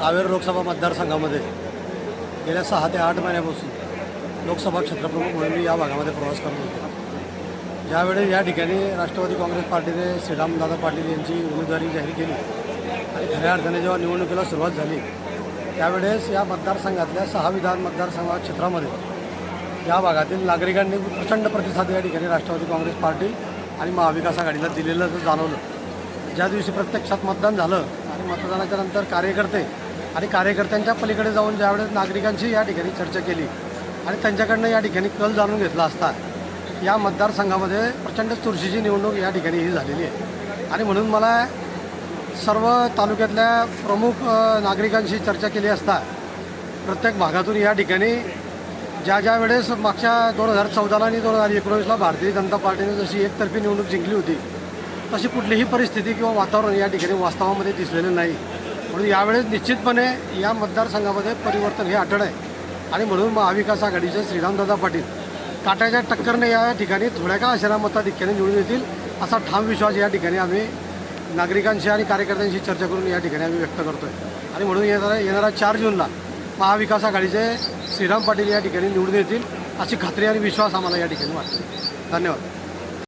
कावेर लोकसभा मतदारसंघामध्ये गेल्या सहा ते आठ महिन्यापासून लोकसभा क्षेत्रप्रमुख म्हणून मी या भागामध्ये प्रवास करत होतो. ज्यावेळी या ठिकाणी राष्ट्रवादी काँग्रेस पार्टीने श्रीरामदादा पाटील यांची उमेदवारी जाहीर केली आणि खऱ्या अर्थाने जेव्हा निवडणुकीला सुरुवात झाली त्यावेळेस या मतदारसंघातल्या सहा विधान मतदारसंघ क्षेत्रामध्ये या भागातील नागरिकांनी प्रचंड प्रतिसाद या ठिकाणी राष्ट्रवादी काँग्रेस पार्टी आणि महाविकास आघाडीला दिलेलं जाणवलं. ज्या दिवशी प्रत्यक्षात मतदान झालं आणि मतदानाच्या नंतर कार्यकर्ते आणि कार्यकर्त्यांच्या पलीकडे जाऊन ज्यावेळेस नागरिकांशी या ठिकाणी चर्चा केली आणि त्यांच्याकडनं या ठिकाणी कल जाणून घेतला असता या मतदारसंघामध्ये प्रचंड चुरशीची निवडणूक या ठिकाणी ही झालेली आहे. आणि म्हणून मला सर्व तालुक्यातल्या प्रमुख नागरिकांशी चर्चा केली असता प्रत्येक भागातून या ठिकाणी ज्या ज्या वेळेस मागच्या दोन हजार चौदाला आणि दोन हजार एकोणीसला भारतीय जनता पार्टीने जशी एकतर्फी निवडणूक जिंकली होती तशी कुठलीही परिस्थिती किंवा वातावरण या ठिकाणी वास्तवामध्ये दिसलेलं नाही. म्हणून यावेळेस निश्चितपणे या मतदारसंघामध्ये परिवर्तन हे आठड आहे. आणि म्हणून महाविकास आघाडीचे श्रीरामदादा पाटील काट्याच्या टक्करने या ठिकाणी थोड्या का अशा मताधिक्याने निवडून येतील असा ठाम विश्वास या ठिकाणी आम्ही नागरिकांशी आणि कार्यकर्त्यांशी चर्चा करून या ठिकाणी आम्ही व्यक्त करतो आहे आणि म्हणून येणाऱ्या येणाऱ्या चार जूनला महाविकास आघाडीचे श्रीराम पाटील या ठिकाणी निवडून येतील अशी खात्री आणि विश्वास आम्हाला या ठिकाणी वाटतो धन्यवाद.